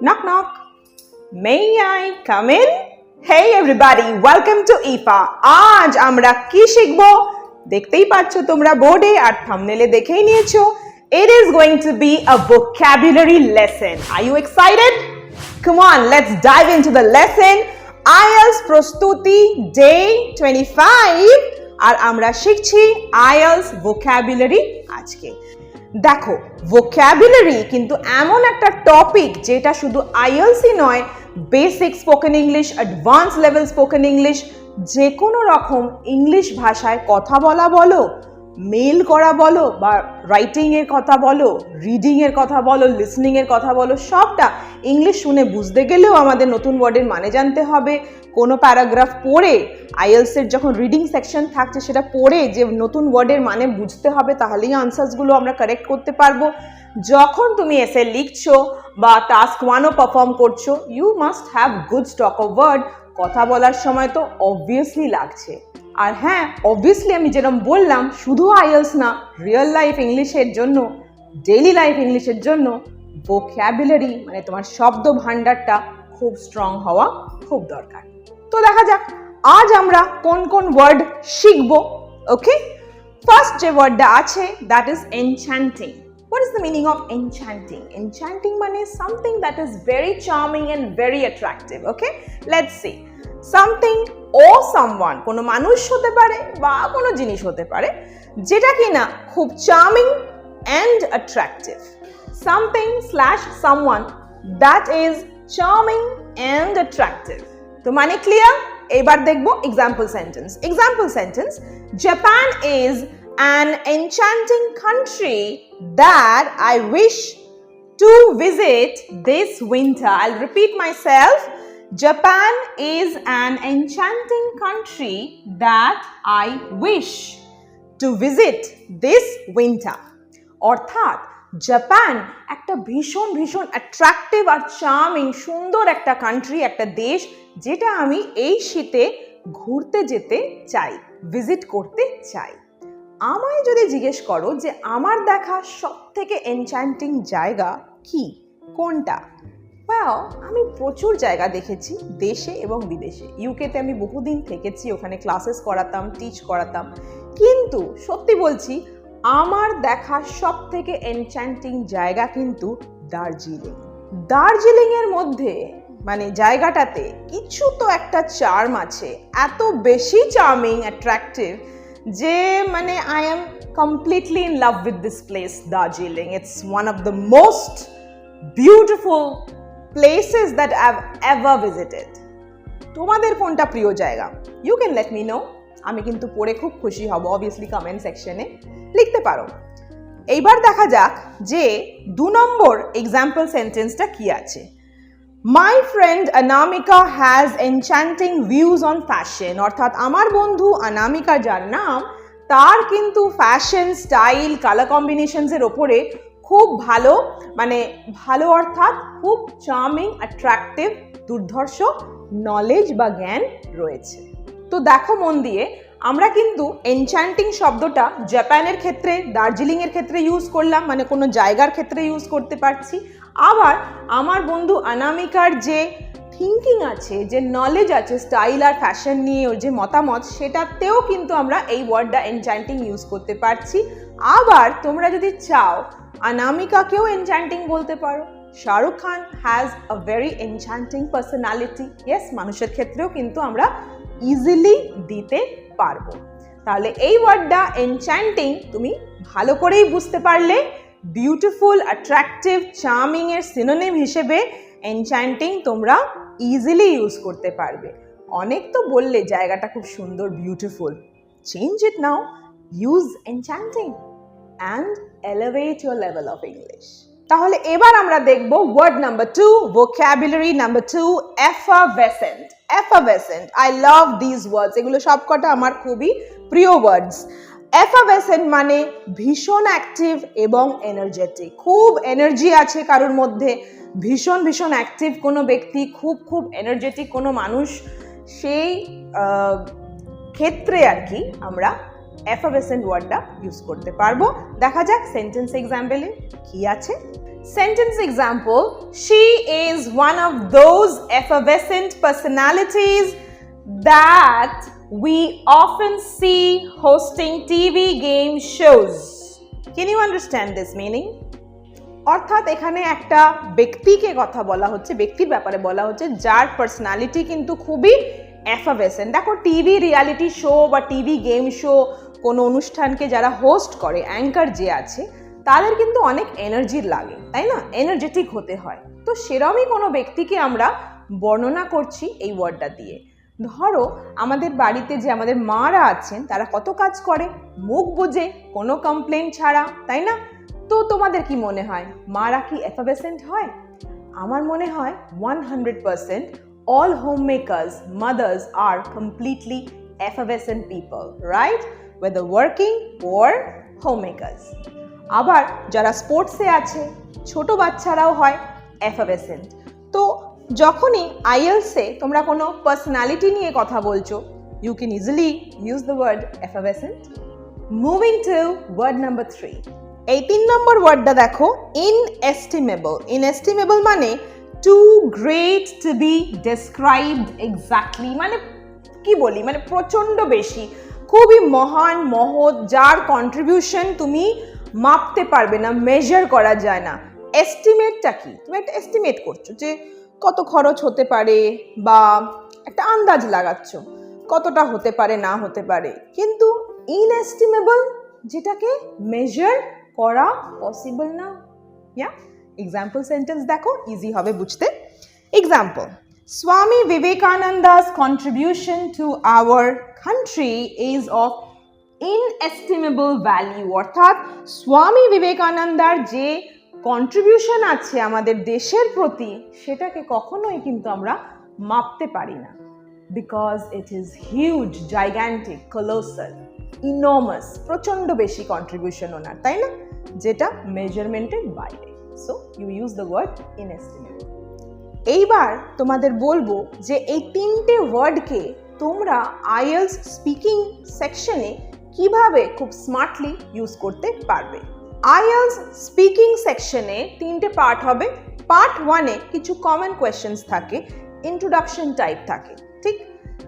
Knock knock. May I come in? Hey everybody, welcome to IFA. আজ আমরা কি শিখব দেখতেই পাচ্ছ তোমরা বোর্ডে আর থাম্বনেলে দেখেই নিয়েছো It is going to be a vocabulary lesson. Are you excited? Come on, let's dive into the lesson. IELTS প্রস্তুতি day 25 আর আমরা শিখছি IELTS vocabulary আজকে দেখো ভোক্যাবুলারি কিন্তু এমন একটা টপিক যেটা শুধু আইএলসি নয় basic spoken English advance level spoken English যে কোনো রকম ইংলিশ ভাষায় কথা বলা বলো মেল করা বলো বা রাইটিংয়ের কথা বলো রিডিংয়ের কথা বলো লিসনিংয়ের কথা বলো, সবটা ইংলিশ শুনে বুঝতে গেলেও আমাদের নতুন ওয়ার্ডের মানে জানতে হবে। কোনো প্যারাগ্রাফ পড়ে আইএলস এর যখন রিডিং সেকশন থাকছে সেটা পড়ে যে নতুন ওয়ার্ডের মানে বুঝতে হবে, তাহলেই আনসার্সগুলো আমরা কারেক্ট করতে পারব। যখন তুমি এসে লিখছো বা টাস্ক ওয়ানও পারফর্ম করছ you must have good stock of word কথা বলার সময় তো অবভিয়াসলি লাগছে। আর হ্যাঁ অবভিয়াসলি আমি যেরকম বললাম, শুধু আইএলস না রিয়েল লাইফ ইংলিশের জন্য ডেইলি লাইফ ইংলিশের জন্য ভোক্যাবুলারি মানে তোমার শব্দ ভাণ্ডারটা খুব স্ট্রং হওয়া খুব দরকার তো দেখা যাক, আজ আমরা কোন কোন ওয়ার্ড শিখব ওকে ফার্স্ট যে ওয়ার্ডটা আছে that is enchanting What is the meaning of enchanting? Enchanting মানে something that is very charming and very attractive. Okay Let's see Something or someone, কোনো মানুষ হতে পারে বা কোনো জিনিস হতে পারে, যেটা কিনা খুব charming and attractive something slash someone that is charming and attractive তো মানে ক্লিয়ার এবার দেখব example sentence example sentence Japan is an enchanting country that I wish to visit this winter. I'll repeat myself. Japan is an enchanting country that I wish to visit this winter. অর্থাৎ Japan একটা ভীষণ ভীষণ attractive আর charming সুন্দর একটা country একটা দেশ যেটা আমি এই শীতে ঘুরতে যেতে চাই ভিজিট করতে চাই। আমায় যদি জিজ্ঞেস করো যে আমার দেখা সব থেকে এনচ্যান্টিং জায়গা কি? কোনটা? ওয়াও আমি প্রচুর জায়গা দেখেছি, দেশে এবং বিদেশে। ইউকেতে আমি বহুদিন থেকেছি, ওখানে ক্লাসেস করাতাম টিচ করাতাম। কিন্তু সত্যি বলছি, আমার দেখা সব থেকে এনচ্যান্টিং জায়গা কিন্তু দার্জিলিং। দার্জিলিংয়ের মধ্যে মানে জায়গাটাতে কিছু তো একটা চার্ম আছে। এত বেশি চার্মিং অ্যাট্রাক্টিভ যে মানে I am completely in love with this place Darjeeling. It's one of the most beautiful places that I've ever visited তোমাদের কোনটা প্রিয় জায়গা? You can let me know আমি কিন্তু পড়ে খুব খুশি হব অবভিয়াসলি কমেন্ট সেকশনে লিখতে পারো। এইবার দেখা যাক যে দু নম্বর এক্সাম্পল সেন্টেন্সটা কি আছে। My friend Anamika has enchanting views on fashion অর্থাৎ আমার বন্ধু অনামিকা যার নাম, তার কিন্তু ফ্যাশন স্টাইল কালার কম্বিনেশনসের ওপরে খুব ভালো মানে ভালো অর্থাৎ খুব চার্মিং অ্যাট্রাক্টিভ দুর্ধর্ষ নলেজ বা জ্ঞান রয়েছে। তো দেখো মন দিয়ে, আমরা কিন্তু এনচ্যান্টিং শব্দটা জাপানের ক্ষেত্রে, দার্জিলিংয়ের ক্ষেত্রে ইউজ করলাম মানে কোনো জায়গার ক্ষেত্রে ইউজ করতে পারছি। আবার আমার বন্ধু অনামিকার যে থিঙ্কিং আছে, যে নলেজ আছে স্টাইল আর ফ্যাশন নিয়ে ওর যে মতামত, সেটাতেও কিন্তু আমরা এই ওয়ার্ডটা এনচ্যান্টিং ইউজ করতে পারছি। আবার তোমরা যদি চাও অনামিকাকেও এনচ্যান্টিং বলতে পারো। Shahrukh Khan has a very enchanting personality yes মানুষের ক্ষেত্রেও কিন্তু আমরা ইজিলি দিতে পারব। তাহলে এই ওয়ার্ডটা এনচ্যান্টিং তুমি ভালো করেই বুঝতে পারলে। বিউটিফুল অ্যাট্রাকটিভ চার্মিং এর সিনোনিম হিসেবে এনচ্যান্টিং তোমরা ইজিলি ইউজ করতে পারবে। অনেক তো বললে জায়গাটা খুব সুন্দর beautiful change it now use enchanting and elevate your level of English তাহলে এবার আমরা দেখব word number two vocabulary number two effervescent effervescent I love this words এগুলো সবকটা আমার খুবই প্রিয় ওয়ার্ডস এফাভেসেন্ট মানে ভীষণ অ্যাক্টিভ এবং এনার্জেটিক খুব এনার্জি আছে কারোর মধ্যে। ভীষণ ভীষণ অ্যাক্টিভ কোনো ব্যক্তি, খুব খুব এনার্জেটিক কোনো মানুষ। সেই ক্ষেত্রে আর কি আমরা অ্যাফাবেসেন্ট ওয়ার্ডটা ইউজ করতে পারব। দেখা যাক সেন্টেন্স এক্সাম্পলে কি আছে। Sentence example she is one of those effervescent personalities that we often see hosting TV game shows can you understand this meaning অর্থাৎ এখানে একটা ব্যক্তিকে কথা বলা হচ্ছে, ব্যক্তির ব্যাপারে বলা হচ্ছে, যার পার্সোনালিটি কিন্তু খুবই অ্যাফাভেসেন্ট দেখো টিভি রিয়ালিটি শো বা টিভি গেম শো কোনো অনুষ্ঠানকে যারা হোস্ট করে অ্যাঙ্কার যে আছে, তাদের কিন্তু অনেক এনার্জির লাগে, তাই না? এনার্জেটিক হতে হয়। তো সেরমই কোনো ব্যক্তিকে আমরা বর্ণনা করছি এই ওয়ার্ডটা দিয়ে। ধরো, আমাদের বাড়িতে যে আমাদের মারা আছেন, তারা কত কাজ করে? মুখ বুঝে কোনো কমপ্লেন ছাড়া, তাই না? তো তোমাদের কি মনে হয়? মারা কি এফাবেসেন্ট হয়? আমার মনে হয় one hundred percent all home makers mothers R completely effervescent people right whether working or home makers আবার যারা স্পোর্টসে আছে, ছোট বাচ্চারাও হয় এফাবেসেন্ট তো যখনই আইএলসে তোমরা কোনো পার্সোনালিটি নিয়ে কথা বলছো you can easily use the word effervescent moving to word number three এই তিন নম্বর ওয়ার্ডটা দেখো ইনএস্টিমেবল ইনএস্টিমেবল মানে too great to be described exactly মানে কি বলি? মানে প্রচণ্ড বেশি। খুবই মহান, মহৎ, যার কন্ট্রিবিউশন তুমি মাপতে পারবে না মেজার করা যায় না। এস্টিমেটটা কি? তুমি একটা এস্টিমেট করছ যে কত খরচ হতে পারে বা একটা আন্দাজ লাগাচ্ছ, কতটা হতে পারে, না হতে পারে। কিন্তু ইনএস্টিমেবল যেটাকে মেজার করা পসিবল না। ইয়া এক্সাম্পল সেন্টেন্স দেখো ইজি হবে বুঝতে। Example Swami Vivekananda's contribution to our country is of inestimable value অর্থাৎ স্বামী বিবেকানন্দার যে কন্ট্রিবিউশন আছে আমাদের দেশের প্রতি, সেটাকে কখনোই কিন্তু আমরা মাপতে পারি না। Because it is huge gigantic colossal immense প্রচণ্ড বেশি কন্ট্রিবিউশন ওনার, তাই না? যেটা মেজারমেন্টের বাইরে so you use the word inestimable এইবার তোমাদের বলব যে এই তিনটে ওয়ার্ডকে তোমরা আইএলস স্পিকিং সেকশনে কীভাবে খুব স্মার্টলি ইউজ করতে পারবে। আইএলস স্পিকিং সেকশনে তিনটে পার্ট হবে। পার্ট ওয়ানে কিছু কমন কোয়েশ্চেন্স থাকে, ইন্ট্রোডাকশন টাইপ থাকে, ঠিক?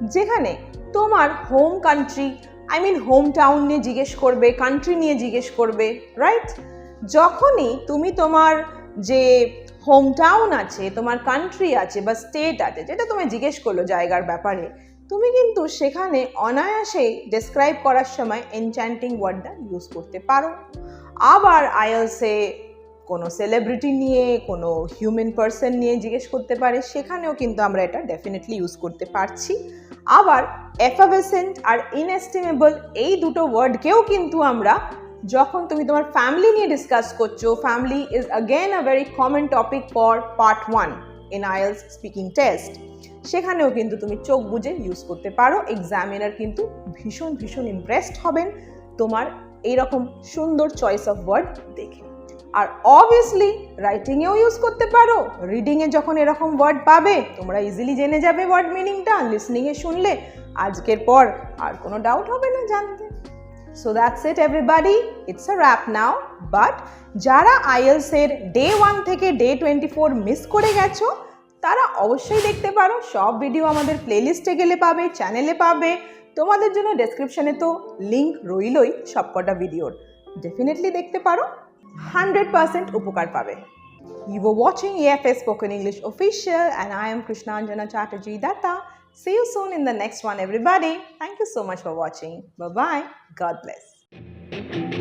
যেখানে তোমার home country, I mean home town নিয়ে জিজ্ঞেস করবে, কান্ট্রি নিয়ে জিজ্ঞেস করবে, রাইট? যখনই তুমি তোমার যে হোম টাউন আছে, তোমার কান্ট্রি আছে বা স্টেট আছে, যেটা তোমায় জিজ্ঞেস করল জায়গার ব্যাপারে, তুমি কিন্তু সেখানে অনায়াসে ডেসক্রাইব করার সময় এনচ্যান্টিং ওয়ার্ডটা ইউজ করতে পারো। আবার আইএলসে কোনো সেলিব্রিটি নিয়ে, কোনো হিউম্যান পার্সন নিয়ে জিজ্ঞেস করতে পারে, সেখানেও কিন্তু আমরা এটা ডেফিনেটলি ইউজ করতে পারছি। আবার এফাভেসেন্ট আর ইনএস্টিমেবল এই দুটো ওয়ার্ডকেও কিন্তু আমরা যখন তুমি তোমার ফ্যামিলি নিয়ে ডিসকাস করছ family is again a very common topic for part one in IELTS speaking test সেখানেও কিন্তু তুমি চোখ বুঝে ইউজ করতে পারো এক্সামিনার কিন্তু ভীষণ ভীষণ ইমপ্রেসড হবেন তোমার এইরকম সুন্দর চয়েস অফ ওয়ার্ড দেখে। আর অবভিয়াসলি রাইটিংয়েও ইউজ করতে পারো রিডিংয়ে যখন এরকম ওয়ার্ড পাবে, তোমরা ইজিলি জেনে যাবে ওয়ার্ড মিনিংটা লিসনিংয়ে শুনলে, আজকের পর আর কোনো ডাউট হবে না জানতে। So that's it everybody it's a wrap now but যারা আইএলসের ডে ওয়ান থেকে ডে টোয়েন্টি ফোর মিস করে গেছো তারা অবশ্যই দেখতে পারো। সব ভিডিও আমাদের প্লেলিস্টে গেলে পাবে চ্যানেলে পাবে। তোমাদের জন্য ডেসক্রিপশনে তো লিঙ্ক রইলই সবকটা ভিডিওর ডেফিনেটলি দেখতে পারো। হান্ড্রেড পার্সেন্ট উপকার পাবে। You were watching EFS Spoken English Official, and I am Krishnanjana Chatterjee Datta. See you soon in the next one, everybody. Thank you so much for watching. Bye bye. God bless.